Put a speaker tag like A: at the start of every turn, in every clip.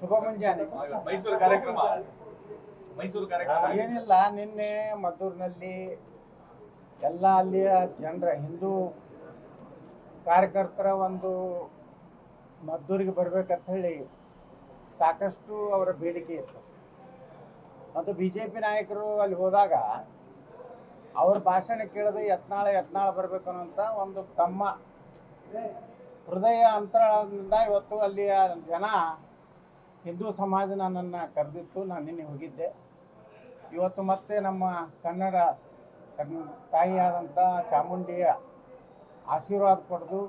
A: ಶುಭ ಮುಂಜಾನೆ
B: ಮೈಸೂರು ಕಾರ್ಯಕ್ರಮ. ಮೈಸೂರು ಕಾರ್ಯಕ್ರಮ.
A: ಏನಿಲ್ಲ ನಿನ್ನೆ ಮದ್ದೂರಿನಲ್ಲಿ ಎಲ್ಲ ಅಲ್ಲಿಯ ಜನರ ಹಿಂದೂ ಕಾರ್ಯಕರ್ತರ ಒಂದು ಮದ್ದೂರಿಗೆ ಬರ್ಬೇಕಂತ ಹೇಳಿ ಸಾಕಷ್ಟು ಅವರ ಬೇಡಿಕೆ ಇತ್ತು. ಮತ್ತು ಬಿ ಜೆ ಪಿ ನಾಯಕರು ಅಲ್ಲಿ ಹೋದಾಗ ಅವ್ರ ಭಾಷಣ ಕೇಳಿದ್ರೆ ಯತ್ನಾಳ ಯತ್ನಾಳ ಬರಬೇಕು ಅನ್ನೋಂಥ ಒಂದು ತಮ್ಮ ಹೃದಯ ಅಂತರದಿಂದ ಇವತ್ತು ಅಲ್ಲಿಯ ಜನ ಹಿಂದೂ ಸಮಾಜ ನನ್ನನ್ನು ಕರೆದಿತ್ತು, ನಾನು ನಿನ್ನೆ ಹೋಗಿದ್ದೆ. ಇವತ್ತು ಮತ್ತೆ ನಮ್ಮ ಕನ್ನಡ ಕನ್ನ ತಾಯಿಯಾದಂಥ ಚಾಮುಂಡಿಯ ಆಶೀರ್ವಾದ ಪಡೆದು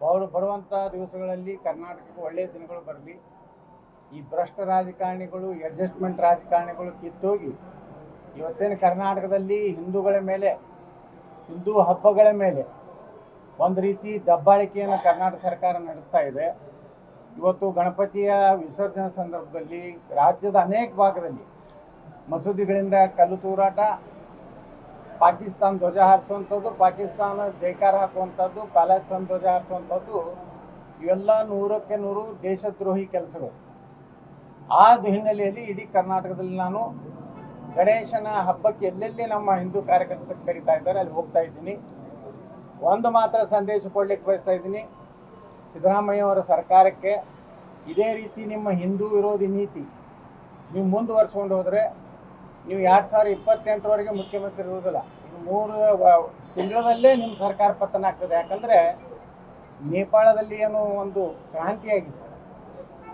A: ಬರು ಬರುವಂಥ ದಿವಸಗಳಲ್ಲಿ ಕರ್ನಾಟಕಕ್ಕೆ ಒಳ್ಳೆಯ ದಿನಗಳು ಬರಲಿ. ಈ ಭ್ರಷ್ಟ ರಾಜಕಾರಣಿಗಳು ಅಡ್ಜಸ್ಟ್ಮೆಂಟ್ ರಾಜಕಾರಣಿಗಳು ಕಿತ್ತೋಗಿ, ಇವತ್ತೇನು ಕರ್ನಾಟಕದಲ್ಲಿ ಹಿಂದೂಗಳ ಮೇಲೆ, ಹಿಂದೂ ಹಬ್ಬಗಳ ಮೇಲೆ ಒಂದು ರೀತಿ ದಬ್ಬಾಳಿಕೆಯನ್ನು ಕರ್ನಾಟಕ ಸರ್ಕಾರ ನಡೆಸ್ತಾ ಇದೆ. ಇವತ್ತು ಗಣಪತಿಯ ವಿಸರ್ಜನೆ ಸಂದರ್ಭದಲ್ಲಿ ರಾಜ್ಯದ ಅನೇಕ ಭಾಗದಲ್ಲಿ ಮಸೂದಿಗಳಿಂದ ಕಲ್ಲು ತೂರಾಟ, ಪಾಕಿಸ್ತಾನ ಧ್ವಜ ಹಾರಿಸುವಂಥದ್ದು, ಪಾಕಿಸ್ತಾನ ಜೈಕಾರ ಹಾಕುವಂಥದ್ದು ಪ್ಯಾಲೆಸ್ತಾನ್ ಧ್ವಜ ಹಾರಿಸುವಂಥದ್ದು, ಇವೆಲ್ಲ ನೂರಕ್ಕೆ ನೂರು ದೇಶದ್ರೋಹಿ ಕೆಲಸಗಳು. ಆ ಹಿನ್ನೆಲೆಯಲ್ಲಿ ಇಡೀ ಕರ್ನಾಟಕದಲ್ಲಿ ನಾನು ಗಣೇಶನ ಹಬ್ಬಕ್ಕೆ ಎಲ್ಲೆಲ್ಲಿ ನಮ್ಮ ಹಿಂದೂ ಕಾರ್ಯಕರ್ತರು ಕರೀತಾ ಇದ್ದಾರೆ, ಅಲ್ಲಿ ಹೋಗ್ತಾ ಇದ್ದೀನಿ. ಒಂದು ಮಾತ್ರ ಸಂದೇಶ ಕೊಡ್ಲಿಕ್ಕೆ ಬಯಸ್ತಾ ಇದ್ದೀನಿ. ಸಿದ್ದರಾಮಯ್ಯ ಅವರ ಸರ್ಕಾರಕ್ಕೆ ಇದೇ ರೀತಿ ನಿಮ್ಮ ಹಿಂದೂ ವಿರೋಧಿ ನೀತಿ ನೀವು ಮುಂದುವರ್ಸ್ಕೊಂಡು ಹೋದರೆ ನೀವು ಎರಡು ಸಾವಿರ ಇಪ್ಪತ್ತೆಂಟರವರೆಗೆ ಮುಖ್ಯಮಂತ್ರಿ ಇರುವುದಿಲ್ಲ. ಮೂರು ತಿಂಗಳಲ್ಲೇ ನಿಮ್ಮ ಸರ್ಕಾರ ಪತನ ಆಗ್ತದೆ. ಯಾಕಂದರೆ ನೇಪಾಳದಲ್ಲಿ ಏನು ಒಂದು ಕ್ರಾಂತಿಯಾಗಿದೆ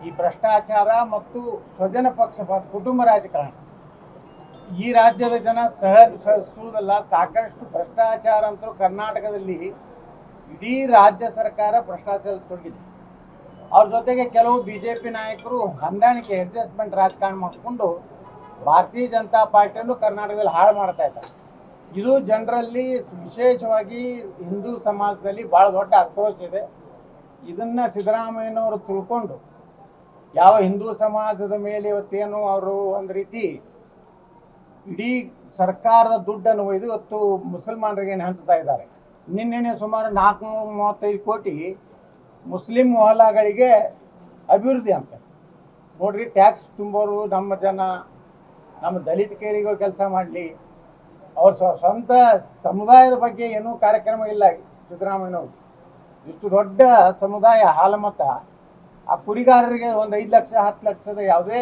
A: ಈ ಭ್ರಷ್ಟಾಚಾರ ಮತ್ತು ಸ್ವಜನ ಪಕ್ಷಪಾತ, ಕುಟುಂಬ ರಾಜಕಾರಣ. ಈ ರಾಜ್ಯದ ಜನ ಸಹ ಸಹಿಸುವುದಲ್ಲ ಸಾಕಷ್ಟು ಭ್ರಷ್ಟಾಚಾರ ಅಂತೂ ಕರ್ನಾಟಕದಲ್ಲಿ ಇಡೀ ರಾಜ್ಯ ಸರ್ಕಾರ ಭ್ರಷ್ಟಾಚಾರ ತೊಡಗಿದೆ. ಅವ್ರ ಜೊತೆಗೆ ಕೆಲವು ಬಿ ಜೆ ಪಿ ನಾಯಕರು ಹೊಂದಾಣಿಕೆ ಅಡ್ಜಸ್ಟ್ಮೆಂಟ್ ರಾಜಕಾರಣ ಮಾಡಿಕೊಂಡು ಭಾರತೀಯ ಜನತಾ ಪಾರ್ಟಿಯನ್ನು ಕರ್ನಾಟಕದಲ್ಲಿ ಹಾಳು ಮಾಡ್ತಾ ಇದ್ದಾರೆ. ಇದು ಜನರಲ್ಲಿ ವಿಶೇಷವಾಗಿ ಹಿಂದೂ ಸಮಾಜದಲ್ಲಿ ಭಾಳ ದೊಡ್ಡ ಆಕ್ರೋಶ ಇದೆ. ಇದನ್ನು ಸಿದ್ದರಾಮಯ್ಯನವರು ತಿಳ್ಕೊಂಡು ಯಾವ ಹಿಂದೂ ಸಮಾಜದ ಮೇಲೆ ಇವತ್ತೇನು ಅವರು ಒಂದು ರೀತಿ ಇಡೀ ಸರ್ಕಾರದ ದುಡ್ಡನ್ನು ಒಯ್ದು ಇವತ್ತು ಮುಸಲ್ಮಾನರಿಗೆ ಹಂಚ್ತಾ ಇದ್ದಾರೆ. ನಿನ್ನೆನೆ ಸುಮಾರು ನಾಲ್ಕುನೂರ ಮೂವತ್ತೈದು ಕೋಟಿ ಮುಸ್ಲಿಂ ಮೊಹಲ್ಲಾಗಳಿಗೆ ಅಭಿವೃದ್ಧಿ ಅಂತ ನೋಡ್ರಿ ಟ್ಯಾಕ್ಸ್ ತುಂಬೋರು, ನಮ್ಮ ಜನ, ನಮ್ಮ ದಲಿತ ಕೇರಿಗಳು ಕೆಲಸ ಮಾಡಲಿ, ಅವ್ರ ಸ್ವ, ಸ್ವಂತ ಸಮುದಾಯದ ಬಗ್ಗೆ ಏನೂ ಕಾರ್ಯಕ್ರಮ ಇಲ್ಲ ಸಿದ್ದರಾಮಯ್ಯನವರು. ಇಷ್ಟು ದೊಡ್ಡ ಸಮುದಾಯ, ಹಾಲಮತ, ಆ ಕುರಿಗಾರರಿಗೆ ಒಂದು ಐದು ಲಕ್ಷ, ಹತ್ತು ಲಕ್ಷದ ಯಾವುದೇ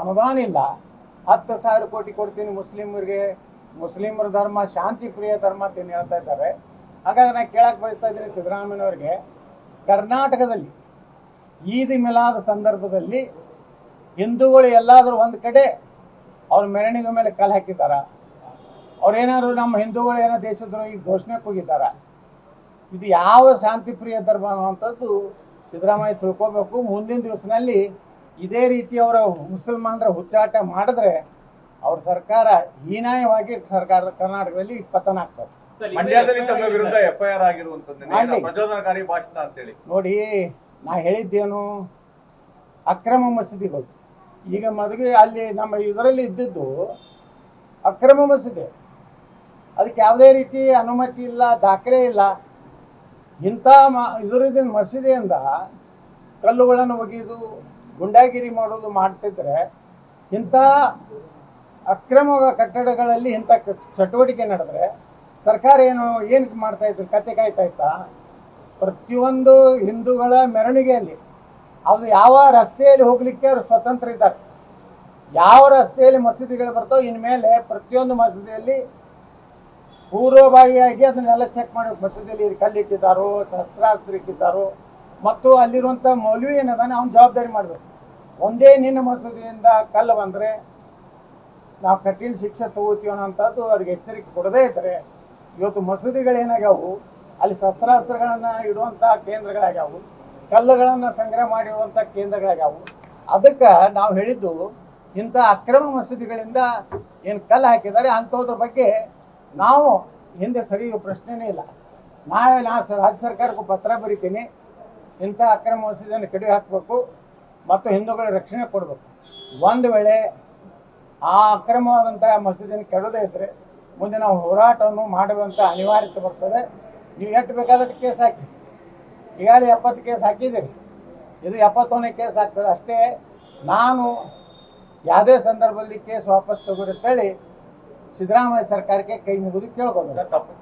A: ಅನುದಾನ ಇಲ್ಲ. ಹತ್ತು ಸಾವಿರ ಕೋಟಿ ಕೊಡ್ತೀನಿ ಮುಸ್ಲಿಮರಿಗೆ, ಮುಸ್ಲಿಮರ ಧರ್ಮ, ಶಾಂತಿ ಪ್ರಿಯ ಧರ್ಮ ಅಂತ ಏನು ಹೇಳ್ತಾ ಇದ್ದಾರೆ. ಹಾಗಾದ್ರೆ ನಾನು ಕೇಳಕ್ಕೆ ಬಯಸ್ತಾ ಇದ್ದೀನಿ ಸಿದ್ದರಾಮಯ್ಯನವ್ರಿಗೆ, ಕರ್ನಾಟಕದಲ್ಲಿ ಈದ್ ಮಿಲಾದ ಸಂದರ್ಭದಲ್ಲಿ ಹಿಂದೂಗಳು ಎಲ್ಲಾದರೂ ಒಂದು ಕಡೆ ಅವ್ರ ಮೆರವಣಿಗೆ ಮೇಲೆ ಕಲ್ಲು ಹಾಕಿದ್ದಾರ? ಅವ್ರೇನಾದ್ರು ನಮ್ಮ ಹಿಂದೂಗಳು ಏನೋ ದೇಶದ್ರೋಹಿ ಘೋಷಣೆ ಕೂಗಿದಾರ ಇದು ಯಾವ ಶಾಂತಿ ಪ್ರಿಯ ಧರ್ಮ ಅನ್ನುವಂಥದ್ದು ಸಿದ್ದರಾಮಯ್ಯ ತಿಳ್ಕೋಬೇಕು. ಮುಂದಿನ ದಿವಸದಲ್ಲಿ ಇದೇ ರೀತಿ ಅವರ ಮುಸಲ್ಮಾನರ ಹುಚ್ಚಾಟ ಮಾಡಿದ್ರೆ ಅವ್ರ ಸರ್ಕಾರ ಹೀನಾಯವಾಗಿ ಸರ್ಕಾರ ಕರ್ನಾಟಕದಲ್ಲಿ ಪತನ ಆಗ್ತದೆ.
B: ಮಂಡ್ಯದಲ್ಲಿ ತಮ್ಮ ವಿರುದ್ಧ ಎಫ್ಐಆರ್ ಆಗಿರುವಂತದ್ದು. ಪ್ರಚೋದನಕಾರಿ ಭಾಷಣ ಅಂತೇಳಿ
A: ನೋಡಿ ನಾ ಹೇಳಿದ್ದೇನು ಅಕ್ರಮ ಮಸೀದಿಗಳು. ಈಗ ಮದುವೆ ಅಲ್ಲಿ ನಮ್ಮ ಇದರಲ್ಲಿ ಇದ್ದಿದ್ದು ಅಕ್ರಮ ಮಸೀದಿ. ಅದಕ್ಕೆ ಯಾವುದೇ ರೀತಿ ಅನುಮತಿ ಇಲ್ಲ ದಾಖಲೆ ಇಲ್ಲ. ಇಂಥ ಮ ಇದರಿಂದ ಮಸೀದಿಯಿಂದ ಕಲ್ಲುಗಳನ್ನು ಒಗೆಯೋದು ಗುಂಡಾಗಿರಿ ಮಾಡೋದು ಮಾಡ್ತಿದ್ರೆ ಇಂಥ ಅಕ್ರಮ ಕಟ್ಟಡಗಳಲ್ಲಿ ಇಂಥ ಚಟುವಟಿಕೆ ನಡೆದ್ರೆ ಸರ್ಕಾರ ಏನು ಏನಕ್ಕೆ ಮಾಡ್ತಾ ಇದ್ರು? ಕತೆ ಕಾಯ್ತಾ ಇತ್ತಾ? ಪ್ರತಿಯೊಂದು ಹಿಂದೂಗಳ ಮೆರವಣಿಗೆಯಲ್ಲಿ ಅದು ಯಾವ ರಸ್ತೆಯಲ್ಲಿ ಹೋಗ್ಲಿಕ್ಕೆ ಅವರು ಸ್ವತಂತ್ರ ಇದ್ದಾರೆ. ಯಾವ ರಸ್ತೆಯಲ್ಲಿ ಮಸೀದಿಗಳು ಬರ್ತಾವೆ, ಇನ್ಮೇಲೆ ಪ್ರತಿಯೊಂದು ಮಸೀದಿಯಲ್ಲಿ ಪೂರ್ವಭಾವಿಯಾಗಿ ಅದನ್ನೆಲ್ಲ ಚೆಕ್ ಮಾಡಬೇಕು. ಮಸೀದಿಯಲ್ಲಿ ಕಲ್ಲಿಟ್ಟಿದ್ದಾರೋ, ಶಸ್ತ್ರಾಸ್ತ್ರ ಇಟ್ಟಿದ್ದಾರೋ, ಮತ್ತು ಅಲ್ಲಿರುವಂಥ ಮೌಲ್ಯ ಏನದಾನೆ, ಅವ್ನು ಜವಾಬ್ದಾರಿ ಮಾಡಬೇಕು. ಒಂದೇ ನಿನ್ನ ಮಸೂದಿಯಿಂದ ಕಲ್ಲು ಬಂದರೆ, ನಾವು ಕಠಿಣ ಶಿಕ್ಷೆ ತಗೋತೀವಿ ಅನ್ನೋಂಥದ್ದು ಅವ್ರಿಗೆ ಎಚ್ಚರಿಕೆ ಕೊಡದೇ ಇದ್ದರೆ ಇವತ್ತು ಮಸೂದಿಗಳೇನಾಗ್ಯಾವು? ಅಲ್ಲಿ ಶಸ್ತ್ರಾಸ್ತ್ರಗಳನ್ನು ಇಡುವಂಥ ಕೇಂದ್ರಗಳಾಗ್ಯಾವು. ಕಲ್ಲುಗಳನ್ನು ಸಂಗ್ರಹ ಮಾಡಿರುವಂಥ ಕೇಂದ್ರಗಳಾಗ್ಯಾವು. ಅದಕ್ಕೆ ನಾವು ಹೇಳಿದ್ದು, ಇಂಥ ಅಕ್ರಮ ಮಸೂದಿಗಳಿಂದ ಏನು ಕಲ್ಲು ಹಾಕಿದ್ದಾರೆ ಅಂಥದ್ರ ಬಗ್ಗೆ ನಾವು ಹಿಂದೆ ಸರಿಯೋ ಪ್ರಶ್ನೆನೇ ಇಲ್ಲ. ನಾಳೆ ನಾ ರಾಜ್ಯ ಸರ್ಕಾರಕ್ಕೂ ಪತ್ರ ಬರಿತೀನಿ. ಇಂಥ ಅಕ್ರಮ ಮಸೂದಿಯನ್ನು ಕಡಿ ಹಾಕಬೇಕು ಮತ್ತು ಹಿಂದೂಗಳ ರಕ್ಷಣೆ ಕೊಡಬೇಕು. ಒಂದು ವೇಳೆ ಆ ಅಕ್ರಮವಾದಂಥ ಮಸೂದಿಯನ್ನು ಕೆಡೋದೇ ಇದ್ದರೆ ಮುಂದೆ ನಾವು ಹೋರಾಟವನ್ನು ಮಾಡುವಂತ ಅನಿವಾರ್ಯತೆ ಬರ್ತದೆ. ನೀವು ಎಷ್ಟು ಬೇಕಾದಷ್ಟು ಕೇಸ್ ಹಾಕಿ. ಈಗಾಗಲೇ ಎಪ್ಪತ್ತು ಕೇಸ್ ಹಾಕಿದ್ದೀರಿ. ಇದು ಎಪ್ಪತ್ತೊಂದನೇ ಕೇಸ್ ಆಗ್ತದೆ. ಅಷ್ಟೇ ನಾನು ಯಾವುದೇ ಸಂದರ್ಭದಲ್ಲಿ ಕೇಸ್ ವಾಪಸ್ ತಗೊಳ್ಳಿ ಸಿದ್ದರಾಮಯ್ಯ ಸರ್ಕಾರಕ್ಕೆ ಕೈ ಮುಗಿದು
B: ಕೇಳ್ಕೊಂಡು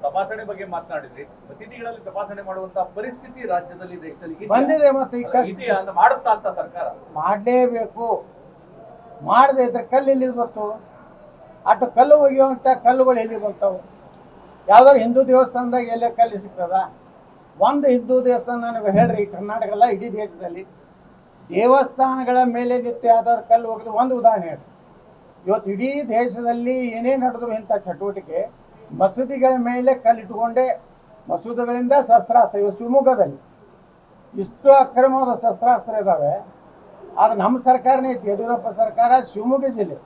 B: ತಪಾಸಣೆ ಬಗ್ಗೆ ಮಾತನಾಡಿದ್ರಿ. ಮಸೀದಿಗಳಲ್ಲಿ ತಪಾಸಣೆ ಮಾಡುವಂತ ಪರಿಸ್ಥಿತಿ ರಾಜ್ಯದಲ್ಲಿ ದೇಶದಲ್ಲಿ?
A: ಬಂದಿದೆ ಮತ್ತೆ
B: ಮಾಡುತ್ತಾ ಅಂತ ಸರ್ಕಾರ.
A: ಮಾಡಲೇಬೇಕು. ಮಾಡದೆ ಇದ್ರೆ ಕಲ್ಲಿ ಬರ್ತು ಅಷ್ಟು ಕಲ್ಲು ಒಗೆಯುವಂಥ ಕಲ್ಲುಗಳು ಎಲ್ಲಿ ಬರ್ತಾವೆ? ಯಾವ್ದಾದ್ರು ಹಿಂದೂ ದೇವಸ್ಥಾನದಾಗ ಎಲ್ಲ ಕಲ್ಲು ಸಿಗ್ತದ? ಒಂದು ಹಿಂದೂ ದೇವಸ್ಥಾನ ನನಗೆ ಹೇಳ್ರಿ ಕರ್ನಾಟಕ ಅಲ್ಲ, ಇಡೀ ದೇಶದಲ್ಲಿ. ದೇವಸ್ಥಾನಗಳ ಮೇಲೆ ನಿತ್ಯ ಯಾವ್ದಾದ್ರು ಕಲ್ಲು ಒಗೆದು ಒಂದು ಉದಾಹರಣೆ ಹೇಳ್ರಿ. ಇವತ್ತು ಇಡೀ ದೇಶದಲ್ಲಿ ಏನೇ ನಡೆದ್ರು ಇಂಥ ಚಟುವಟಿಕೆ, ಮಸೂದಿಗಳ ಮೇಲೆ ಕಲ್ಲಿಟ್ಟುಕೊಂಡೇ, ಮಸೂದಿಗಳಿಂದ ಶಸ್ತ್ರಾಸ್ತ್ರ ಇವತ್ತು ಶಿವಮೊಗ್ಗದಲ್ಲಿ. ಇಷ್ಟು ಅಕ್ರಮವಾದ ಶಸ್ತ್ರಾಸ್ತ್ರ ಇದ್ದಾವೆ ಆದ್ರೆ ನಮ್ಮ ಸರ್ಕಾರನೇ ಐತಿ, ಯಡಿಯೂರಪ್ಪ ಸರ್ಕಾರ ಶಿವಮೊಗ್ಗ ಜಿಲ್ಲೆ.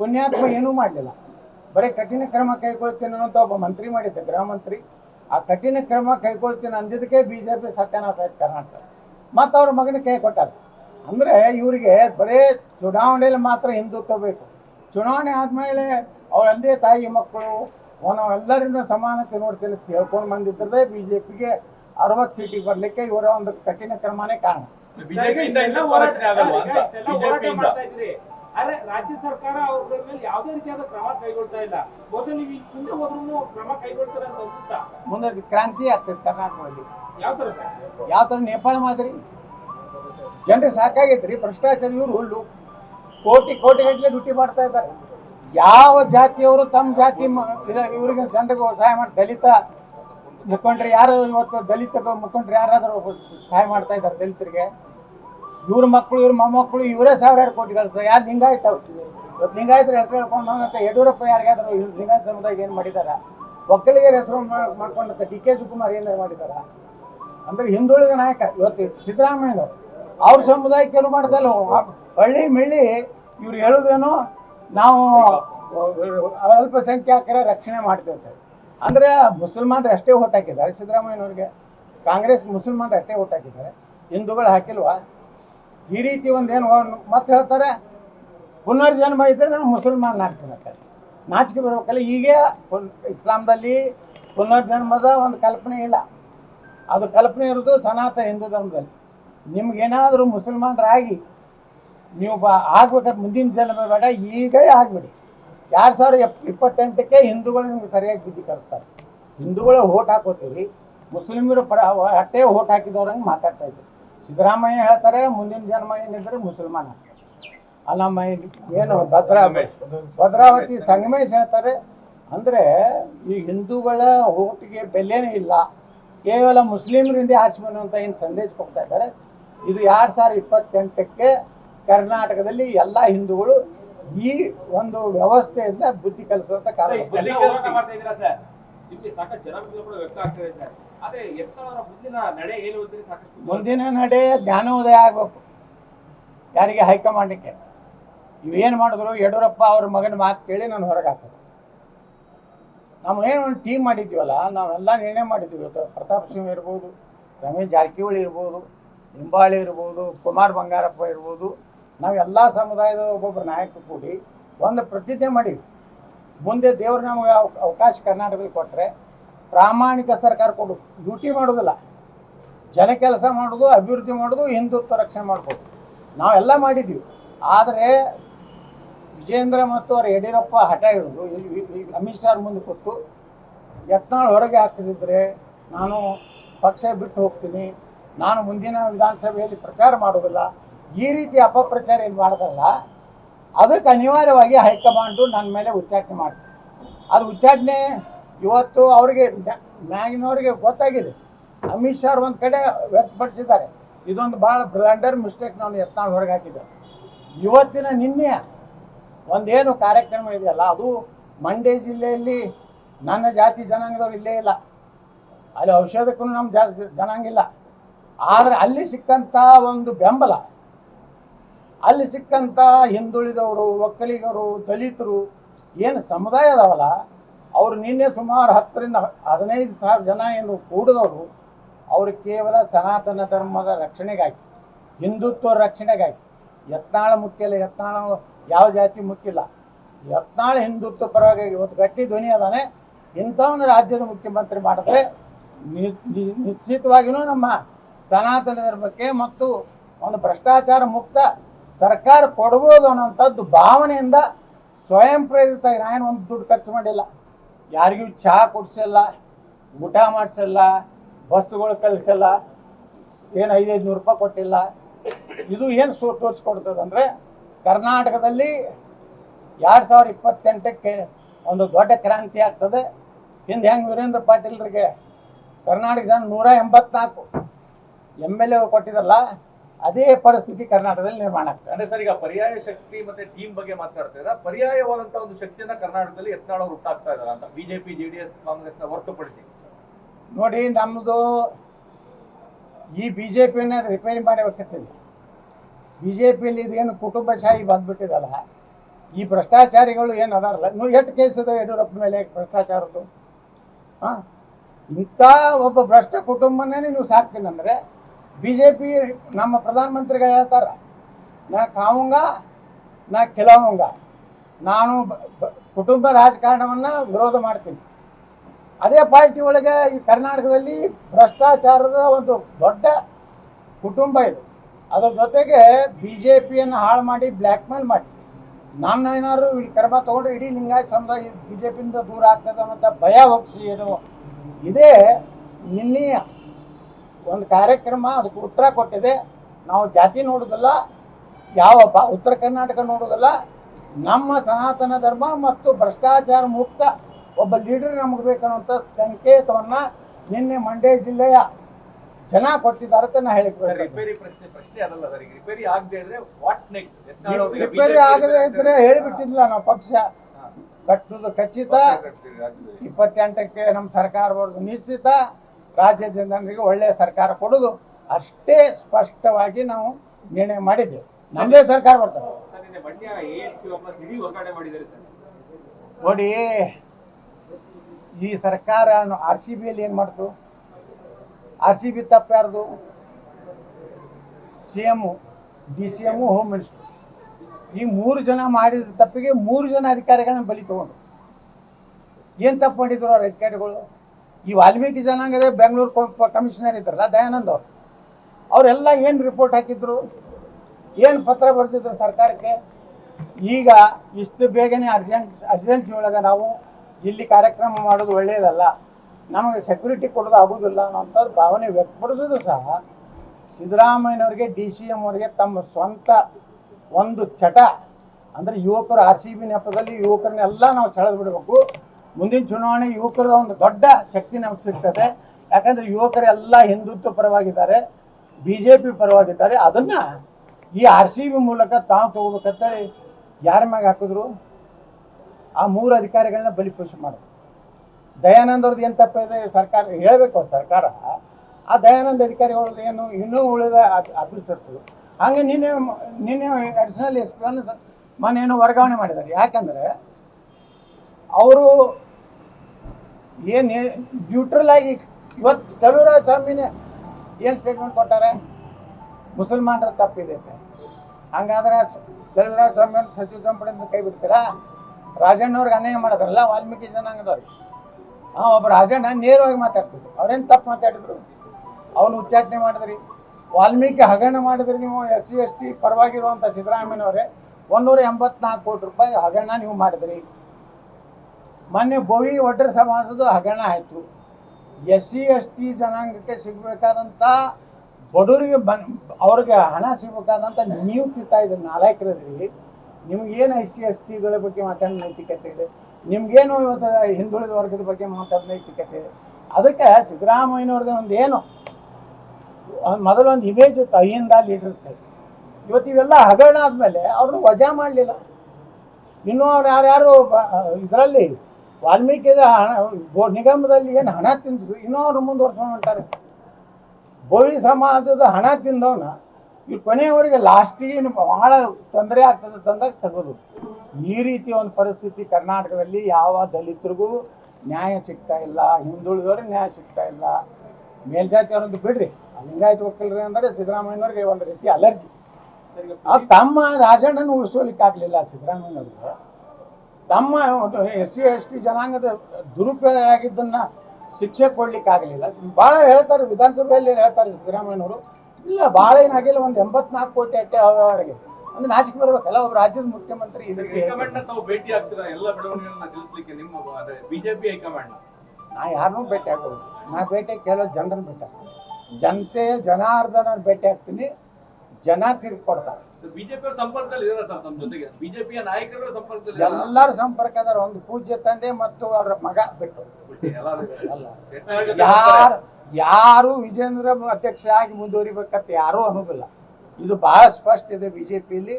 A: ಪುಣ್ಯಾತ್ಮ ಏನೂ ಮಾಡಲಿಲ್ಲ. ಬರೀ ಕಠಿಣ ಕ್ರಮ ಕೈಗೊಳ್ತೀನಿ ಅನ್ನೋಂಥ ಒಬ್ಬ ಮಂತ್ರಿ ಮಾಡಿದ್ದ ಗೃಹ ಮಂತ್ರಿ. ಆ ಕಠಿಣ ಕ್ರಮ ಕೈಗೊಳ್ತೀನಿ ಅಂದಿದ್ದಕ್ಕೆ ಬಿ ಜೆ ಪಿ ಸತ್ಯನಾಶ ಆಯ್ತು ಕರ್ನಾಟಕ ಮತ್ತು ಅವ್ರ ಮಗನ ಕೈ ಕೊಟ್ಟಾರೆ. ಅಂದರೆ ಇವರಿಗೆ ಬರೇ ಚುನಾವಣೆಯಲ್ಲಿ ಮಾತ್ರ ಹಿಂದುತ್ವ ಬೇಕು. ಚುನಾವಣೆ ಆದಮೇಲೆ ಅವ್ರ ತಂದೆ ತಾಯಿ ಮಕ್ಕಳು ಎಲ್ಲರಿಂದ ಸಮಾನತೆ ನೋಡ್ತೀನಿ ತಿಳ್ಕೊಂಡು ಹೇಳ್ಕೊಂಡು ಬಂದಿದ್ದರೆ ಬಿ ಜೆ ಪಿಗೆ ಅರವತ್ತು ಸೀಟಿಗೆ ಬರಲಿಕ್ಕೆ ಇವರ ಒಂದು ಕಠಿಣ ಕ್ರಮನೇ ಕಾರಣ.
C: ಆದ್ರೆ ರಾಜ್ಯ ಸರ್ಕಾರ ಅವ್ರ ಮೇಲೆ ಯಾವುದೇ ರೀತಿಯಾದ ಕ್ರಮ ಕೈಗೊಳ್ತಾ ಇಲ್ಲ. ಬಹುಶಃ ನೀವು ಮುಂದೆ ಹೋದ್ರೂ ಕ್ರಮ ಕೈಗೊಳ್ತಾರೆ ಅಂತ ಅನ್ಸುತ್ತಾ?
A: ಮುಂದೆ ಕ್ರಾಂತಿ ಆಗ್ತದೆ ಕರ್ನಾಟಕದಲ್ಲಿ.
C: ಯಾವ ತರ
A: ಯಾವ ತರ ನೇಪಾಳ ಮಾದರಿ? ಜನರಿಗೆ ಸಾಕಾಗೈತ್ರಿ ಭ್ರಷ್ಟಾಚಾರ ಇವರು ಹುಲ್ಲು. ಕೋಟಿ ಕೋಟಿ ಗಟ್ಟಲೆ ಡ್ಯೂಟಿ ಮಾಡ್ತಾ ಇದ್ದಾರೆ. ಯಾವ ಜಾತಿಯವರು ತಮ್ಮ ಜಾತಿ ಇವ್ರಿಗೆ ಜನರಿಗೆ ಸಹಾಯ ಮಾಡಿ ದಲಿತ ಮುಖಂಡರು ಯಾರು ಇವತ್ತು ದಲಿತ ಮುಖಂಡರು ಯಾರಾದರೂ ಸಹಾಯ ಮಾಡ್ತಾ ಇದ್ದಾರೆ ದಲಿತರಿಗೆ. ಇವ್ರ ಮಕ್ಕಳು ಇವ್ರ ಮೊಮ್ಮಕ್ಕಳು ಇವರೇ ಸಾವಿರಾರು ಕೋಟಿ ಕಳಿಸ್ತಾರೆ. ಯಾರು ಲಿಂಗಾಯತ? ಇವತ್ತು ಲಿಂಗಾಯತರ ಹೆಸರು ಹೇಳ್ಕೊಂಡು ಅಂತ ಯಡಿಯೂರಪ್ಪ ಯಾರಿಗಾದ್ರು ಲಿಂಗಾಯತ ಸಮುದಾಯ ಏನು ಮಾಡಿದಾರ? ಒಕ್ಕಲಿಗರ ಹೆಸರು ಮಾಡ್ಕೊಂಡಂತ ಡಿ ಕೆ ಶಿವಕುಮಾರ್ ಏನಾರು ಮಾಡಿದಾರ? ಅಂದ್ರೆ ಹಿಂದುಳಿದ ನಾಯಕ, ಇವತ್ತು ಸಿದ್ದರಾಮಯ್ಯ ಅವ್ರ ಸಮುದಾಯಕ್ಕೆ ಏನು ಮಾಡ್ದಲ್ಲ? ಹಳ್ಳಿ ಮಿಳ್ಳಿ ಇವ್ರು ಹೇಳುದೇನು? ನಾವು ಅಲ್ಪಸಂಖ್ಯಾತರ ರಕ್ಷಣೆ ಮಾಡ್ತೇವೆ. ಅಂದ್ರೆ ಮುಸಲ್ಮಾನರು ಅಷ್ಟೇ ಓಟ್ ಹಾಕಿದ್ದಾರೆ ಸಿದ್ದರಾಮಯ್ಯನವ್ರಿಗೆ. ಕಾಂಗ್ರೆಸ್ ಮುಸಲ್ಮಾನರು ಅಷ್ಟೇ ಓಟ್ ಹಾಕಿದ್ದಾರೆ. ಹಿಂದೂಗಳು ಹಾಕಿಲ್ವಾ? ಈ ರೀತಿ ಒಂದೇನು ಮತ್ತೆ ಹೇಳ್ತಾರೆ ಪುನರ್ಜನ್ಮ ಇದ್ದರೆ ನಾನು ಮುಸಲ್ಮಾನ್ ಅಂತ ನಾಚಿಕೆ ಬರ್ಬೇಕಲ್ಲ ಈಗ ಇಸ್ಲಾಂದಲ್ಲಿ ಪುನರ್ಜನ್ಮದ ಒಂದು ಕಲ್ಪನೆ ಇಲ್ಲ. ಅದು ಕಲ್ಪನೆ ಇರೋದು ಸನಾತನ ಹಿಂದೂ ಧರ್ಮದಲ್ಲಿ. ನಿಮ್ಗೇನಾದರೂ ಮುಸಲ್ಮಾನರಾಗಿ ನೀವು ಬ, ಆಗ್ಬೇಕಾದ್ರೆ ಮುಂದಿನ ಜನ್ಮ ಬೇಡ ಈಗ ಆಗ್ಬಿಡಿ. ಎರಡು ಸಾವಿರ ಎಪ್, ಇಪ್ಪತ್ತೆಂಟಕ್ಕೆ ಹಿಂದೂಗಳು ನಿಮ್ಗೆ ಸರಿಯಾಗಿ ಬುದ್ಧಿ ಕಲಿಸ್ತಾರೆ. ಹಿಂದೂಗಳು ಓಟ್ ಹಾಕೋತೀವಿ ಮುಸ್ಲಿಮರು ಪರ ಅಟ್ಟೆ ಓಟ್ ಹಾಕಿದವ್ರಂಗೆ ಮಾತಾಡ್ತಾ ಇದ್ರು ಸಿದ್ದರಾಮಯ್ಯ ಹೇಳ್ತಾರೆ ಮುಂದಿನ ಜನ್ಮ ಏನಿದ್ರೆ ಮುಸಲ್ಮಾನ. ಅಲ್ಲಮ್ಮ ಏನು ಭದ್ರಾವತಿ ಭದ್ರಾವತಿ ಸಂಗಮೇಶ್ ಹೇಳ್ತಾರೆ ಅಂದರೆ ಈ ಹಿಂದೂಗಳ ಓಟಿಗೆ ಬೆಲೆನೇ ಇಲ್ಲ. ಕೇವಲ ಮುಸ್ಲಿಮರಿಂದ ಆಚೆ ಅಂತ ಏನು ಸಂದೇಶ ಕೊಡ್ತಾ ಇದ್ದಾರೆ. ಇದು ಎರಡು ಸಾವಿರದ ಇಪ್ಪತ್ತೆಂಟಕ್ಕೆ ಕರ್ನಾಟಕದಲ್ಲಿ ಎಲ್ಲ ಹಿಂದೂಗಳು ಈ ಒಂದು ವ್ಯವಸ್ಥೆಯಿಂದ ಬುದ್ಧಿ ಕಲಿಸುವಂತ ಕಾರಣ
C: ಮುಂದಿನ ನಡೆ
A: ಜ್ಞಾನೋದಯ ಆಗಬೇಕು. ಯಾರಿಗೆ ಹೈಕಮಾಂಡಕ್ಕೆ ಇವೇನು ಮಾಡಿದ್ರು ಯಡಿಯೂರಪ್ಪ ಅವ್ರ ಮಗನ ಮಾತು ಕೇಳಿ ನಾನು ಹೊರಗೆ ಹಾಕೋದು ನಾವು ಏನು ಒಂದು ಟೀಮ್ ಮಾಡಿದ್ದೀವಲ್ಲ ನಾವೆಲ್ಲ ನಿರ್ಣಯ ಮಾಡಿದ್ದೀವಿ ಪ್ರತಾಪ್ ಸಿಂಹ ಇರ್ಬೋದು, ರಮೇಶ್ ಜಾರಕಿಹೊಳಿ ಇರ್ಬೋದು ನಿಂಬಾಳಿ ಇರ್ಬೋದು, ಕುಮಾರ್ ಬಂಗಾರಪ್ಪ ಇರ್ಬೋದು ನಾವೆಲ್ಲ ಸಮುದಾಯದ ಒಬ್ಬೊಬ್ಬರು ನಾಯಕ ಕೂಡಿ ಒಂದು ಪ್ರತಿಜ್ಞೆ ಮಾಡೀವಿ ಮುಂದೆ ದೇವ್ರು ನಮಗೆ ಅವ- ಅವಕಾಶ ಕರ್ನಾಟಕದಲ್ಲಿ ಕೊಟ್ಟರೆ ಪ್ರಾಮಾಣಿಕ ಸರ್ಕಾರ ಕೊಡು. ಡ್ಯೂಟಿ ಮಾಡೋದಿಲ್ಲ ಜನ ಕೆಲಸ ಮಾಡೋದು ಅಭಿವೃದ್ಧಿ ಮಾಡೋದು ಹಿಂದುತ್ವ ರಕ್ಷಣೆ ಮಾಡ್ಬೋದು. ನಾವೆಲ್ಲ ಮಾಡಿದ್ದೀವಿ. ಆದರೆ ವಿಜೇಂದ್ರ ಮತ್ತು ಅವರ ಯಡಿಯೂರಪ್ಪ ಹಠ ಹಿಡಿದು ಅಮಿತ್ ಶಾ ಮುಂದೆ ಕೊಟ್ಟು ಯತ್ನಾಳ್ ಹೊರಗೆ ಹಾಕದಿದ್ರೆ ನಾನು ಪಕ್ಷ ಬಿಟ್ಟು ಹೋಗ್ತೀನಿ. ನಾನು ಮುಂದಿನ ವಿಧಾನಸಭೆಯಲ್ಲಿ ಪ್ರಚಾರ ಮಾಡೋದಿಲ್ಲ ಈ ರೀತಿ ಅಪಪ್ರಚಾರ ಏನು ಮಾಡಿದ್ರಲ್ಲ ಅದಕ್ಕೆ ಅನಿವಾರ್ಯವಾಗಿ ಹೈಕಮಾಂಡು ನನ್ನ ಮೇಲೆ ಉಚ್ಚಾಟನೆ ಮಾಡ್ತೀನಿ ಅದು ಉಚ್ಚಾಟನೆ ಇವತ್ತು ಅವರಿಗೆ ಮ್ಯಾಗಿನವ್ರಿಗೆ ಗೊತ್ತಾಗಿದೆ. ಅಮಿತ್ ಶಾ ಒಂದು ಕಡೆ ವ್ಯಕ್ತಪಡಿಸಿದ್ದಾರೆ. ಇದೊಂದು ಭಾಳ ಬ್ಲಂಡರ್ ಮಿಸ್ಟೇಕ್ ನಾನು ಯತ್ನಾಳ್ ಹೊರಗೆ ಹಾಕಿದ್ದೆ ಇವತ್ತಿನ ನಿನ್ನೆ ಒಂದೇನು ಕಾರ್ಯಕ್ರಮ ಇದೆಯಲ್ಲ, ಅದು ಮಂಡ್ಯ ಜಿಲ್ಲೆಯಲ್ಲಿ ನನ್ನ ಜಾತಿ ಜನಾಂಗದವ್ರು ಇಲ್ಲೇ ಇಲ್ಲ. ಅಲ್ಲಿ ಔಷಧಕ್ಕೂ ನಮ್ಮ ಜಾ ಜನಾಂಗಿಲ್ಲ ಆದರೆ ಅಲ್ಲಿ ಸಿಕ್ಕಂಥ ಒಂದು ಬೆಂಬಲ, ಅಲ್ಲಿ ಸಿಕ್ಕಂಥ ಹಿಂದುಳಿದವರು, ಒಕ್ಕಲಿಗರು, ದಲಿತರು, ಏನು ಸಮುದಾಯ ಅದಾವಲ್ಲ ಅವರು ನಿನ್ನೆ ಸುಮಾರು ಹತ್ತರಿಂದ ಹದಿನೈದು ಸಾವಿರ ಜನ ಏನು ಕೂಡಿದವರು, ಅವರು ಕೇವಲ ಸನಾತನ ಧರ್ಮದ ರಕ್ಷಣೆಗಾಗಿ, ಹಿಂದುತ್ವ ರಕ್ಷಣೆಗಾಗಿ, ಯತ್ನಾಳ ಮುಖ್ಯ ಇಲ್ಲ, ಯತ್ನಾಳ ಯಾವ ಜಾತಿ ಮುಖ್ಯ ಇಲ್ಲ. ಯತ್ನಾಳ ಹಿಂದುತ್ವ ಪರವಾಗಿ ಇವತ್ತು ಗಟ್ಟಿ ಧ್ವನಿ ಅದಾನೆ. ಇಂಥವನ್ನ ರಾಜ್ಯದ ಮುಖ್ಯಮಂತ್ರಿ ಮಾಡಿದ್ರೆ ನಿಶ್ಚಿತವಾಗಿಯೂ ನಮ್ಮ ಸನಾತನ ಧರ್ಮಕ್ಕೆ ಮತ್ತು ಒಂದು ಭ್ರಷ್ಟಾಚಾರ ಮುಕ್ತ ಸರ್ಕಾರ ಕೊಡ್ಬೋದು ಅನ್ನೋಂಥದ್ದು ಭಾವನೆಯಿಂದ ಸ್ವಯಂ ಪ್ರೇರಿತ ನಾಯನ್ ಒಂದು ದುಡ್ಡು ಖರ್ಚು ಮಾಡಿಲ್ಲ. ಯಾರಿಗೂ ಚಹಾ ಕೊಡ್ಸಲ್ಲ, ಊಟ ಮಾಡಿಸಲ್ಲ ಬಸ್ಗಳು ಕಳಿಸಲ್ಲ ಏನು ಐದೈದು ನೂರು ರೂಪಾಯಿ ಕೊಟ್ಟಿಲ್ಲ. ಇದು ಏನು ಸೋ ತೋರಿಸ್ಕೊಡ್ತದಂದ್ರೆ ಕರ್ನಾಟಕದಲ್ಲಿ ಎರಡು ಸಾವಿರ ಇಪ್ಪತ್ತೆಂಟಕ್ಕೆ ಒಂದು ದೊಡ್ಡ ಕ್ರಾಂತಿ ಆಗ್ತದೆ. ಹಿಂದೆ ಹೆಂಗೆ ವೀರೇಂದ್ರ ಪಾಟೀಲ್ರಿಗೆ ಕರ್ನಾಟಕದ ನೂರ ಎಂಬತ್ನಾಲ್ಕು ಎಂ ಎಲ್ ಎ ಕೊಟ್ಟಿದ್ರಲ್ಲ ಅದೇ ಪರಿಸ್ಥಿತಿ ಕರ್ನಾಟಕದಲ್ಲಿ ನಿರ್ಮಾಣ ಆಗ್ತದೆ.
B: ಅಂದ್ರೆ ಸರ್ ಈಗ ಪರ್ಯಾಯ ಶಕ್ತಿ ಮತ್ತೆ ಟೀಮ್ ಬಗ್ಗೆ ಮಾತಾಡ್ತಿದ್ರೆ ಪರ್ಯಾಯವಾದಂತ ಒಂದು ಶಕ್ತಿಯನ್ನ ಕರ್ನಾಟಕದಲ್ಲಿ ಯತ್ನಾಳ್ ಅವರು ಹುಟ್ಟಾಕ್ತಾ ಇದಾರೆ ಅಂತ ಬಿಜೆಪಿ ಜೆಡಿಎಸ್ ಕಾಂಗ್ರೆಸ್ನ ಹೊರತುಪಡಿಸಿ.
A: ನೋಡಿ ನಮ್ಮದು ಈ ಬಿಜೆಪಿಯನ್ನ ರಿಪೇರಿ ಮಾಡಿ ಬಿಜೆಪಿಯಲ್ಲಿ ಇದೇನು ಕುಟುಂಬಶಾಹಿ ಬಂದ್ಬಿಟ್ಟಿದಲ್ಲ ಈ ಭ್ರಷ್ಟಾಚಾರಿಗಳು ಏನು ಅದಾರಲ್ಲ ನೀವು ಎಷ್ಟು ಕೇಸ್ ಇದೆ ಯಡಿಯೂರಪ್ಪ ಮೇಲೆ ಭ್ರಷ್ಟಾಚಾರದ್ದು? ಹಾಂ ಇಂಥ ಒಬ್ಬ ಭ್ರಷ್ಟ ಕುಟುಂಬನೇ ನೀವು ಸಾಕ್ತೀನಿ ಅಂದರೆ ಬಿ ಜೆ ಪಿ ನಮ್ಮ ಪ್ರಧಾನಮಂತ್ರಿಗಳು ಹೇಳ್ತಾರ, ನಾ ಕಾವುಂಗ, ನಾ ಕೆಲವಂಗ. ನಾನು ಕುಟುಂಬ ರಾಜಕಾರಣವನ್ನು ವಿರೋಧ ಮಾಡ್ತೀನಿ. ಅದೇ ಪಾರ್ಟಿ ಒಳಗೆ ಈ ಕರ್ನಾಟಕದಲ್ಲಿ ಭ್ರಷ್ಟಾಚಾರದ ಒಂದು ದೊಡ್ಡ ಕುಟುಂಬ ಇದು. ಅದರ ಜೊತೆಗೆ ಬಿ ಜೆ ಪಿಯನ್ನು ಹಾಳು ಮಾಡಿ ಬ್ಲ್ಯಾಕ್ ಮೇಲ್ ಮಾಡಿ. ನಾನು ಏನಾದ್ರು ಇಲ್ಲಿ ಕ್ರಮ ತೊಗೊಂಡ್ರೆ ಇಡೀ ಲಿಂಗಾಯತ್ ಸಮುದಾಯ ಬಿ ಜೆ ಪಿಯಿಂದ ದೂರ ಆಗ್ತದೆ ಅನ್ನೋಂಥ ಭಯ ಹೋಗ್ಸಿ ಏನು. ಇದೇ ನಿನ್ನೆಯ ಒಂದು ಕಾರ್ಯಕ್ರಮ ಅದಕ್ಕೆ ಉತ್ತರ ಕೊಟ್ಟಿದೆ. ನಾವು ಜಾತಿ ನೋಡೋದಲ್ಲ ಯಾವ ಬಾ ಉತ್ತರ ಕರ್ನಾಟಕ ನೋಡೋದಲ್ಲ ನಮ್ಮ ಸನಾತನ ಧರ್ಮ ಮತ್ತು ಭ್ರಷ್ಟಾಚಾರ ಮುಕ್ತ ಒಬ್ಬ ಲೀಡರ್ ನಮಗೆ ಬೇಕನ್ನುವಂಥ ಸಂಕೇತವನ್ನ ನಿನ್ನೆ ಮಂಡ್ಯ ಜಿಲ್ಲೆಯ ಜನ ಕೊಟ್ಟಿದ್ದಾರೆ ಅಂತ ನಾ ಹೇಳಿ
B: ರಿಪೇರಿ ಪ್ರಶ್ನೆ ಪ್ರಶ್ನೆ ಅದಲ್ಲ ಸರ್ ರಿಪೇರಿ ಆಗದೆ ಇದ್ರೆ ವಾಟ್ ನೆಕ್ಸ್ಟ್ ಯತ್ನಾಳ್
A: ರಿಪೇರಿ
B: BJP
A: ಆಗದೆ ಇದ್ರೆ ಹೇಳಿಬಿಟ್ಟಿದ್ಲ ನಾವು ಪಕ್ಷ. ಕಟ್ಟುದು ಖಚಿತ. ಇಪ್ಪತ್ತೆಂಟಕ್ಕೆ ನಮ್ಮ ಸರ್ಕಾರ ಬರೋದು ನಿಶ್ಚಿತ. ರಾಜ್ಯದ ಜನರಿಗೆ ಒಳ್ಳೆಯ ಸರ್ಕಾರ ಕೊಡೋದು ಅಷ್ಟೇ ಸ್ಪಷ್ಟವಾಗಿ ನಾವು ನಿರ್ಣಯ ಮಾಡಿದ್ದೇವೆ. ನಮ್ಮದೇ ಸರ್ಕಾರ ಬರ್ತದೆ. ನೋಡಿ ಈ ಸರ್ಕಾರ ಆರ್ ಸಿ ಬಿಯಲ್ಲಿ ಏನು ಮಾಡ್ತು? ಆರ್ ಸಿ ಬಿ ತಪ್ಪು ಯಾರ್ದು? C M D C M home minister ಈ ಮೂರು ಜನ ಮಾಡಿದ ತಪ್ಪಿಗೆ ಮೂರು ಜನ ಅಧಿಕಾರಿಗಳನ್ನ ಬಲಿ ತಗೊಂಡು ಏನು ತಪ್ಪು ಮಾಡಿದ್ರು ಅವ್ರ ಅಧಿಕಾರಿಗಳು? ಈ ವಾಲ್ಮೀಕಿ ಜನಾಂಗದ ಬೆಂಗಳೂರು ಕಮಿಷನರ್ ಇದ್ರಲ್ಲ, ದಯಾನಂದ್ ಅವರು. ಅವರೆಲ್ಲ ಏನು ರಿಪೋರ್ಟ್ ಹಾಕಿದ್ರು? ಏನು ಪತ್ರ ಬರೆದಿದ್ರು ಸರ್ಕಾರಕ್ಕೆ? ಈಗ ಇಷ್ಟು ಬೇಗನೆ ಅರ್ಜೆಂಟ್ ಅರ್ಜೆನ್ಸಿ ಒಳಗೆ ನಾವು ಇಲ್ಲಿ ಕಾರ್ಯಕ್ರಮ ಮಾಡೋದು ಒಳ್ಳೆಯದಲ್ಲ ನಮಗೆ ಸೆಕ್ಯೂರಿಟಿ ಕೊಡೋದು ಆಗೋದಿಲ್ಲ ಅನ್ನೋಂಥದ್ದು ಭಾವನೆ ವ್ಯಕ್ತಪಡಿಸೋದು ಸಹ ಸಿದ್ದರಾಮಯ್ಯನವರಿಗೆ, ಡಿ ಸಿ ಎಂ ಅವರಿಗೆ ತಮ್ಮ ಸ್ವಂತ ಒಂದು ಚಟ. ಅಂದರೆ ಯುವಕರು ಆರ್ ಸಿ ಬಿ ನೆಪದಲ್ಲಿ ಯುವಕರನ್ನೆಲ್ಲ ನಾವು ಸೆಳೆದು ಬಿಡಬೇಕು. ಮುಂದಿನ ಚುನಾವಣೆ ಯುವಕರ ಒಂದು ದೊಡ್ಡ ಶಕ್ತಿ ನಮ್ಗೆ ಸಿಗ್ತದೆ. ಯಾಕಂದ್ರೆ ಯುವಕರೆಲ್ಲ ಹಿಂದುತ್ವ ಪರವಾಗಿದ್ದಾರೆ ಬಿ ಜೆ ಪಿ ಪರವಾಗಿದ್ದಾರೆ. ಅದನ್ನ ಈ ಆರ್ ಸಿ ಬಿ ಮೂಲಕ ತಾವು ತಗೋಬೇಕಂತೇಳಿ ಯಾರ ಮ್ಯಾಗ ಹಾಕಿದ್ರು? ಆ ಮೂರು ಅಧಿಕಾರಿಗಳನ್ನ ಬಲಿಪೋಷ ಮಾಡೋದು ದಯಾನಂದ್ ಅವ್ರದ್ದು ಏನು ತಪ್ಪಿದೆ ಸರ್ಕಾರ ಹೇಳಬೇಕು ಸರ್ಕಾರ. ಆ ದಯಾನಂದ ಅಧಿಕಾರಿಗಳದ್ದು ಏನು? ಇನ್ನೂ ಉಳಿದ ಆಫೀಸರ್ಸು ಹಾಗೆ ನಿನ್ನೆ ನಿನ್ನೆ ಅಡಿಷನಲ್ ಎಸ್ ಪಿ ಅನ್ನು ವರ್ಗಾವಣೆ ಮಾಡಿದ್ದಾರೆ. ಯಾಕಂದರೆ ಅವರು ಏನು ನ್ಯೂಟ್ರಲ್ ಆಗಿ ಇವತ್ತು ಚಲುವರಾಜ ಸ್ವಾಮಿನೇ ಏನು ಸ್ಟೇಟ್ಮೆಂಟ್ ಕೊಟ್ಟಾರೆ? ಮುಸಲ್ಮಾನರ ತಪ್ಪಿದೆ ಹಂಗಾದ್ರೆ ಚಲುವರಾಜ ಸ್ವಾಮಿ ಸಚಿವ ಸಂಪುಟದಿಂದ ಕೈ ಬಿಡ್ತೀರಾ? ರಾಜಣ್ಣವ್ರಿಗೆ ಅನ್ಯಾಯ ಮಾಡಿದ್ರಲ್ಲ, ವಾಲ್ಮೀಕಿ ಜನಾಂಗದವ್ರಿಗೆ ಹಾಂ ಒಬ್ಬ ರಾಜಣ್ಣ ನೇರವಾಗಿ ಮಾತಾಡ್ತಿದ್ರು. ಅವ್ರೇನು ತಪ್ಪು ಮಾತಾಡಿದ್ರು? ಅವನು ಉಚ್ಚಾಟನೆ ಮಾಡಿದ್ರಿ. ವಾಲ್ಮೀಕಿ ಹಗರಣ ಮಾಡಿದ್ರಿ ನೀವು ಎಸ್ ಸಿ ಎಸ್ ಟಿ ಪರವಾಗಿರುವಂಥ ಸಿದ್ದರಾಮಯ್ಯನವರೇ. ಒಂದೂರ ಎಂಬತ್ನಾಲ್ಕು ಕೋಟಿ ರೂಪಾಯಿ ಹಗರಣ ನೀವು ಮಾಡಿದ್ರಿ. ಮೊನ್ನೆ ಬೋವಿ ಒಡ್ರ ಸಮಾಜದ ಹಗರಣ ಆಯಿತು. ಎಸ್ ಸಿ ಎಸ್ ಟಿ ಜನಾಂಗಕ್ಕೆ ಸಿಗಬೇಕಾದಂಥ ಬಡವರಿಗೆ ಬನ್, ಅವ್ರಿಗೆ ಹಣ ಸಿಗಬೇಕಾದಂಥ ನೀವು ತಿಂತಾ ಇದ್ದೀರಿ ನಾಲ್ಕರದ್ರಿ ನಿಮ್ಗೇನು ಎಸ್ ಸಿ ಎಸ್ ಟಿಗಳ ಬಗ್ಗೆ ಮಾತಾಡೋ ನೈತಿಕತೆ ಇದೆ. ನಿಮ್ಗೇನು ಇವತ್ತು ಹಿಂದುಳಿದ ವರ್ಗದ ಬಗ್ಗೆ ಮಾತಾಡೋ ನೈತಿಕತೆ ಇದೆ. ಅದಕ್ಕೆ ಸಿದ್ದರಾಮಯ್ಯನವ್ರದ್ದು ಒಂದು ಏನು ಮೊದಲೊಂದು ಇಮೇಜ್ ಇತ್ತು ಲೀಡರ್ ಇತ್ತು ಇವತ್ತು ಇವೆಲ್ಲ ಹಗರಣ ಆದಮೇಲೆ ಅವ್ರನ್ನ ವಜಾ ಮಾಡಲಿಲ್ಲ. ಇನ್ನೂ ಅವ್ರು ಯಾರ್ಯಾರು ಇದರಲ್ಲಿ ವಾಲ್ಮೀಕಿದ ಹಣ ನಿಗಮದಲ್ಲಿ ಏನು ಹಣ ತಿಂದ್ರು ಇನ್ನೂ ಅವ್ರು ಮುಂದುವರ್ಸ್ಕೊಂಡು ಹೊಂಟಾರೆ ಬೋವಿ ಸಮಾಜದ ಹಣ ತಿಂದವನ, ಈ ಕೊನೆಯವರೆಗೆ ಲಾಸ್ಟಿಗೆ ಏನು ಬಹಳ ತೊಂದರೆ ಆಗ್ತದೆ ತಂದಾಗ ತಗೋದು. ಈ ರೀತಿ ಒಂದು ಪರಿಸ್ಥಿತಿ ಕರ್ನಾಟಕದಲ್ಲಿ ಯಾವ ದಲಿತರಿಗೂ ನ್ಯಾಯ ಸಿಗ್ತಾ ಇಲ್ಲ, ಹಿಂದುಳಿದವ್ರಿಗೆ ನ್ಯಾಯ ಸಿಗ್ತಾ ಇಲ್ಲ. ಮೇಲ್ಜಾತಿಯವರೊಂದು ಬಿಡ್ರಿ, ಲಿಂಗಾಯಿತು ವಕೀಲರು ಅಂದರೆ ಸಿದ್ದರಾಮಯ್ಯನವ್ರಿಗೆ ಒಂದು ರೀತಿ ಅಲರ್ಜಿ ತಮ್ಮ ರಾಜಣ್ಣನ ಉಳಿಸೋಲಿಕ್ಕೆ ಆಗಲಿಲ್ಲ ಸಿದ್ದರಾಮಯ್ಯನವ್ರಿಗೆ. ತಮ್ಮ ಎಸ್ ಸಿ ಎಸ್ ಟಿ ಜನಾಂಗದ ದುರುಪಯೋಗ ಆಗಿದ್ದನ್ನ ಶಿಕ್ಷೆ ಕೊಡ್ಲಿಕ್ಕೆ ಆಗಲಿಲ್ಲ ಭಾಳ ಹೇಳ್ತಾರೆ ವಿಧಾನಸಭೆಯಲ್ಲಿ ಹೇಳ್ತಾರೆ ಸಿದ್ದರಾಮಯ್ಯನವರು. ಇಲ್ಲ ಭಾಳ ಏನಾಗಿಲ್ಲ ಒಂದು ಎಂಬತ್ನಾಲ್ಕು ಕೋಟಿ ಅಟ್ಟೆ ಅವರಿಗೆ ಅಂದ್ರೆ ನಾಚಿಕೆ ಬರ್ಬೇಕಲ್ಲ ಒಬ್ಬ ರಾಜ್ಯದ ಮುಖ್ಯಮಂತ್ರಿ
B: ಭೇಟಿ ಆಗ್ತೀರಾ? ಎಲ್ಲ ಬೆಳವಣಿಗೆಗಳನ್ನ ತಿಳಿಸ್ಲಿಕ್ಕೆ ನಿಮ್ಮ ಬಿಜೆಪಿ ಹೈಕಮಾಂಡ್.
A: ನಾ ಯಾರನ್ನೂ ಭೇಟಿ ಆಗೋದು ನಾ ಭೇಟಿ ಕೇಳೋ ಜನರನ್ನ ಭೇಟಿ ಜನತೆ ಜನಾರ್ದನ ಭೇಟಿ ಆಗ್ತೀನಿ. ಜನ ತೀರ್ಪು ಕೊಡ್ತಾರೆ.
B: ಬಿಜೆಪಿ ಸಂಪರ್ಕದಲ್ಲಿ ಇದಾರೆ ಸರ್ ನಮ್ಮ ಜೊತೆಗೆ. ಬಿಜೆಪಿಯ ನಾಯಕರ ಸಂಪರ್ಕದಲ್ಲಿ
A: ಎಲ್ಲರ ಸಂಪರ್ಕ ಅದಾರ ಒಂದು ಪೂಜ್ಯ ತಂದೆ ಮತ್ತು ಅವರ ಮಗ ಬಿಟ್ಟು. ಯಾರು ಯಾರು ವಿಜೇಂದ್ರ ಅಧ್ಯಕ್ಷ ಆಗಿ ಮುಂದುವರಿಬೇಕಂತ ಯಾರೂ ಅನ್ನೋದಿಲ್ಲ ಇದು ಬಹಳ ಸ್ಪಷ್ಟ ಇದೆ ಬಿಜೆಪಿಯಲ್ಲಿ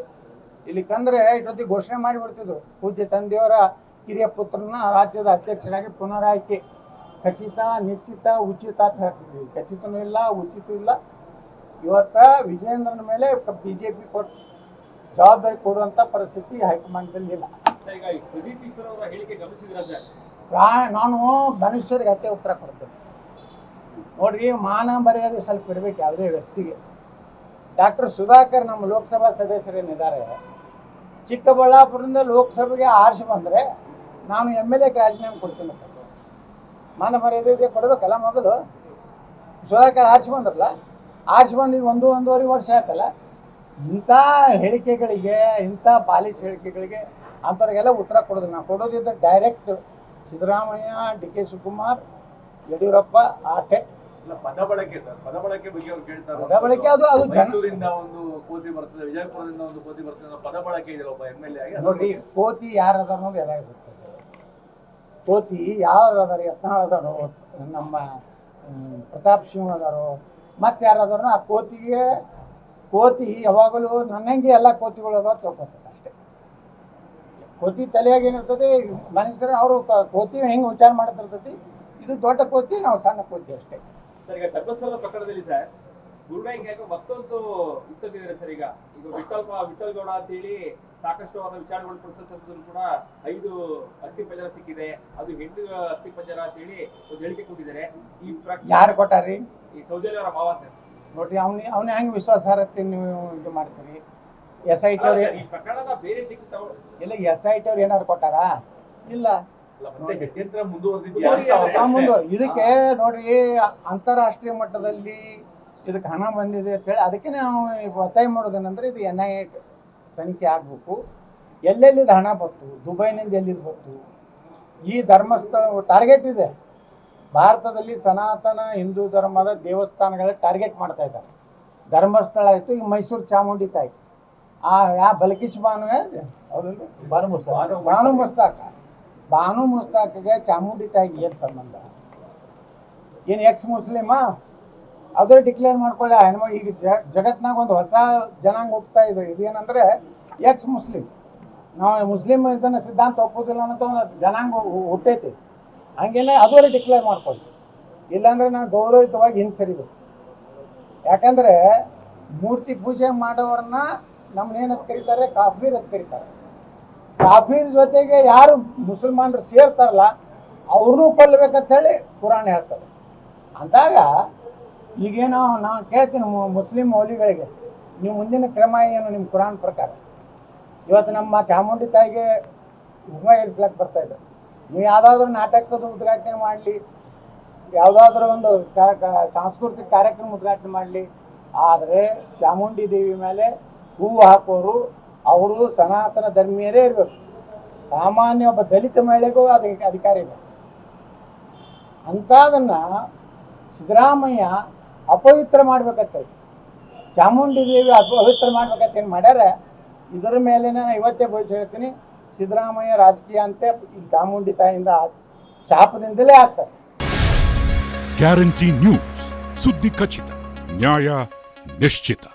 A: ಇಲ್ಲಿ ಕಂದ್ರೆ ಇಷ್ಟೊತ್ತಿಗೆ ಘೋಷಣೆ ಮಾಡಿಬಿಡ್ತಿದ್ರು ಪೂಜ್ಯ ತಂದೆಯವರ ಕಿರಿಯ ಪುತ್ರನ ರಾಜ್ಯದ ಅಧ್ಯಕ್ಷರಾಗಿ ಪುನರಾಯ್ಕೆ. ಖಚಿತ ನಿಶ್ಚಿತ ಉಚಿತ ಅಂತ ಹೇಳ್ತಿದ್ವಿ. ಖಚಿತನೂ ಇಲ್ಲ ಉಚಿತ ಇಲ್ಲ. ಇವತ್ತ ವಿಜಯೇಂದ್ರನ ಮೇಲೆ ಬಿಜೆಪಿ ಕೊಟ್ಟು ಜವಾಬ್ದಾರಿ ಕೊಡುವಂತ ಪರಿಸ್ಥಿತಿ ಹೈಕಮಾಂಡ್ದಲ್ಲಿ ಇಲ್ಲ ನಾನು ಮನುಷ್ಯರಿಗೆ ಅತ್ತೆ ಉತ್ತರ ಕೊಡ್ತೇನೆ. ನೋಡ್ರಿ ಮಾನ ಮರ್ಯಾದೆ ಸ್ವಲ್ಪ ಇಡಬೇಕು ಯಾವುದೇ ವ್ಯಕ್ತಿಗೆ. ಡಾಕ್ಟರ್ ಸುಧಾಕರ್ ನಮ್ಮ ಲೋಕಸಭಾ ಸದಸ್ಯರೇನಿದ್ದಾರೆ ಚಿಕ್ಕಬಳ್ಳಾಪುರದಿಂದ ಲೋಕಸಭೆಗೆ ಆರಿಸಿ ಬಂದರೆ ನಾನು ಎಂ ಎಲ್ ಎಗೆ ರಾಜೀನಾಮೆ ಕೊಡ್ತೀನಿ. ಮಾನ ಮರ್ಯಾದೆ ಇದೆ ಕೊಡಬೇಕಲ್ಲ ಮೊದಲು. ಸುಧಾಕರ್ ಆರಿಸಿ ಬಂದ್ರಲ್ಲ? ಆರಿಸಿ ಬಂದಿದ್ದು ಒಂದು ಒಂದೂವರೆ ವರ್ಷ ಆಯ್ತಲ್ಲ ಇಂಥ ಹೇಳಿಕೆಗಳಿಗೆ ಇಂಥ ಪಾಲಿಸ್ ಹೇಳಿಕೆಗಳಿಗೆ ಅಂಥವ್ರಿಗೆಲ್ಲ ಉತ್ತರ ಕೊಡೋದು. ನಾವು ಕೊಡೋದಿದ್ದ direct Siddaramaiah D K Shivakumar Yediyurappa ಆಟೆ
B: ಇಲ್ಲ, ಪದ ಬಳಕೆ ಸರ್. ಪದ ಬಳಕೆ ಬಗ್ಗೆ ಅವ್ರು ಕೇಳ್ತಾರೆ.
A: ಪದ ಬಳಕೆ ಅದು- ಅದು
B: ಮೈಸೂರಿಂದ ಒಂದು ಕೋತಿ ಬರ್ತದೆ ವಿಜಯಪುರದಿಂದ ಒಂದು ಕೋತಿ ಬರ್ತದೆ ಪದ ಬಳಕೆ ಇದೆ ಒಬ್ಬ ಎಂ ಎಲ್ ಎ ಆಗಿ.
A: ನೋಡ್ರಿ ಕೋತಿ ಯಾರು ಅದಾರ ಅನ್ನೋದು ಎಲ್ಲ ಗೊತ್ತದೆ ಕೋತಿ ಯಾರು ಅದಾರ ಯತ್ನಾಳ್ ಅದಾರೋ ನಮ್ಮ ಪ್ರತಾಪ್ ಸಿಂಹ ಅದಾರೋ ಮತ್ತೆ ಯಾರಾದ್ರೂ ಆ ಕೋತಿಗೆ, ಕೋತಿ ಯಾವಾಗಲೂ ನನ್ನಂಗೆ ಎಲ್ಲ ಕೋತಿಗಳು ಅದಾವ ಅಷ್ಟೇ. ಕೋತಿ ತಲೆಯಾಗಿ ಏನಿರ್ತದೆ, ಮನುಷ್ಯರ ಅವರು ಕೋತಿ ಹೆಂಗೆ ಉಚ್ಚಾರ ಮಾಡ್ತಿರ್ತೈತಿ, ಇದು ದೊಡ್ಡ ಕೋತಿ, ನಾವು ಸಣ್ಣ ಕೋತಿ ಅಷ್ಟೇ.
C: ಸರ್, ಈಗ ಧರ್ಮಸ್ಥಳದ ಪ್ರಕರಣದಲ್ಲಿ ಸರ್ ಗುರುನಾಯ್ಕ ಯಾಕೋ ಮತ್ತೊಂದು ಇತ್ತದಿದ್ದಾರೆ ಸರ್ ಈಗ. ಈಗ ವಿಠಲ್ ವಿಠಲ್ ಗೌಡ ಅಂತ ಹೇಳಿ ಸಾಕಷ್ಟು ಅವರ ವಿಚಾರಗಳು ಕೂಡ ಐದು ಅಸ್ಥಿ ಪಂಜರ ಸಿಕ್ಕಿದೆ. ಅದು ಹೆಣ್ಣು ಅಸ್ಥಿ ಪಂಜರ ಅಂತ ಹೇಳಿ ಒಂದು ಹೇಳಿಕೆ ಕೊಟ್ಟಿದ್ದಾರೆ. ಈ ಪ್ರಕರಣ
A: ಯಾರು ಕೊಟ್ಟಾರಿ?
C: ಈ ಸೌಜನ್ಯ ಅವರ ಮಾವ ಸರ್.
A: ನೋಡ್ರಿ ಅವ್ನ ಅವ್ನ ಹೆಂಗೆ ವಿಶ್ವಾಸಾರ್ಹತೆ ನೀವು ಇದು ಮಾಡ್ತೀರಿ? ಎಸ್ ಐ ಟಿ ಅವ್ರು
C: ಈ ಪ್ರಕರಣದ ಬೇರೆ ದಿಕ್ಕು ತಗೊಂಡು
A: ಇಲ್ಲ ಎಸ್ ಐ ಟಿ ಅವ್ರು ಏನಾರು ಕೊಟ್ಟಾರಾ? ಇಲ್ಲ. ಇದಕ್ಕೆ ನೋಡ್ರಿ ಅಂತಾರಾಷ್ಟ್ರೀಯ ಮಟ್ಟದಲ್ಲಿ ಇದಕ್ಕೆ ಹಣ ಬಂದಿದೆ ಅಂತ ಹೇಳಿ ಅದಕ್ಕೆ ನಾವು ಒತ್ತಾಯ ಮಾಡೋದೇನಂದ್ರೆ ಇದು ಎನ್ ಐ ಎ ತನಿಖೆ ಆಗಬೇಕು. ಎಲ್ಲೆಲ್ಲಿದು ಹಣ ಬಂತು ದುಬೈನಿಂದ ಎಲ್ಲಿದು ಬಂತು? ಈ ಧರ್ಮಸ್ಥಳ ಟಾರ್ಗೆಟ್ ಇದೆ. ಭಾರತದಲ್ಲಿ ಸನಾತನ ಹಿಂದೂ ಧರ್ಮದ ದೇವಸ್ಥಾನಗಳ ಟಾರ್ಗೆಟ್ ಮಾಡ್ತಾ ಇದ್ದಾರೆ. ಧರ್ಮಸ್ಥಳ ಆಯಿತು ಈಗ ಮೈಸೂರು ಚಾಮುಂಡಿ ತಾಯಿ. ಆ ಯಾ ಬಲಕಿಶ್ ಬಾನುವೆ ಹೌದಲ್ಲ ಬಾನು ಮುಸ್ತಾಕ್. ಬಾನು ಮುಸ್ತಾಕ. ಬಾನು ಮುಸ್ತಾಕ್ಗೆ ಚಾಮುಂಡಿ ತಾಯಿಗೆ ಏನು ಸಂಬಂಧ? ಏನು ಎಕ್ಸ್ ಮುಸ್ಲಿಮಾ ಅದೇ ಡಿಕ್ಲೇರ್ ಮಾಡ್ಕೊಳ್ಳಿ ಹೆಣ್ಮಕ್ಳು ಈಗ ಜಗತ್ನಾಗ ಒಂದು ಹೊಸ ಜನಾಂಗ ಹೋಗ್ತಾ ಇದೆ. ಇದೇನಂದ್ರೆ ಎಕ್ಸ್ ಮುಸ್ಲಿಂ ನಾವು ಮುಸ್ಲಿಂ ಇದನ್ನ ಸಿದ್ಧಾಂತ ಒಪ್ಪೋದಿಲ್ಲ ಅನ್ನೋ ಒಂದು ಜನಾಂಗ ಹುಟ್ಟೈತಿ. ಹಂಗೆಲ್ಲ ಅದರ ಡಿಕ್ಲೇರ್ ಮಾಡ್ಕೊಳ್ಳಿ. ಇಲ್ಲಾಂದ್ರೆ ನಾವು ಗೌರವಿತವಾಗಿ ಹಿಂಸರಿಬೇಕು. ಯಾಕಂದ್ರೆ ಮೂರ್ತಿ ಪೂಜೆ ಮಾಡೋರನ್ನ ಅಂತ ಕರೀತಾರೆ ಕಾಫೀರ್ ಅಂತ ಕರೀತಾರೆ ಕಾಫೀರ್ ಜೊತೆಗೆ ಯಾರು ಮುಸಲ್ಮಾನರು ಸೇರ್ತಾರಲ್ಲ ಅವ್ರನ್ನೂ ಕೊಲ್ಲಬೇಕಂತ ಹೇಳಿ ಪುರಾಣ ಹೇಳ್ತಾರೆ. ಅಂದಾಗ ಈಗೇನೋ ನಾನು ಕೇಳ್ತೀನಿ ಮುಸ್ಲಿಂ ಮೌಲಿಗಳಿಗೆ ನೀವು ಮುಂದಿನ ಕ್ರಮ ಏನು ನಿಮ್ಮ ಕುರಾನ್ ಪ್ರಕಾರ. ಇವತ್ತು ನಮ್ಮ ಚಾಮುಂಡಿ ತಾಯಿಗೆ ಇರಿಸ್ಲಕ್ಕೆ ಬರ್ತಾ ಇದ್ದರು ನೀವು ಯಾವುದಾದ್ರೂ ನಾಟಕದ ಉದ್ಘಾಟನೆ ಮಾಡಲಿ, ಯಾವುದಾದ್ರೂ ಒಂದು ಸಾಂಸ್ಕೃತಿಕ ಕಾರ್ಯಕ್ರಮ ಉದ್ಘಾಟನೆ ಮಾಡಲಿ, ಆದರೆ ಚಾಮುಂಡಿ ದೇವಿ ಮೇಲೆ ಹೂವು ಹಾಕೋರು ಅವರು ಸನಾತನ ಧರ್ಮೀಯರೇ ಇರಬೇಕು. ಸಾಮಾನ್ಯ ಒಬ್ಬ ದಲಿತ ಮಹಿಳೆಗೂ ಅದಕ್ಕೆ ಅಧಿಕಾರ ಇದೆ. ಅಂಥದನ್ನು ಸಿದ್ದರಾಮಯ್ಯ ಅಪವಿತ್ರ ಮಾಡ್ಬೇಕಂತ ಚಾಮುಂಡಿ ದೇವಿ ಅಪವಿತ್ರ ಮಾಡ್ಬೇಕಂತ ಏನು ಮಾಡ್ಯಾರ? ಇದರ ಮೇಲೆ ನಾನು ಇವತ್ತೇ ಭವಿಷ್ಯ ಹೇಳ್ತೀನಿ, ಸಿದ್ದರಾಮಯ್ಯ ರಾಜಕೀಯ ಅಂತೆ ಈ ಚಾಮುಂಡಿ ತಾಯಿಯಿಂದ ಶಾಪದಿಂದಲೇ ಆಗ್ತಾರೆ.
D: ಗ್ಯಾರಂಟಿ ನ್ಯೂಸ್, ಸುದ್ದಿ ಖಚಿತ, ನ್ಯಾಯ ನಿಶ್ಚಿತ.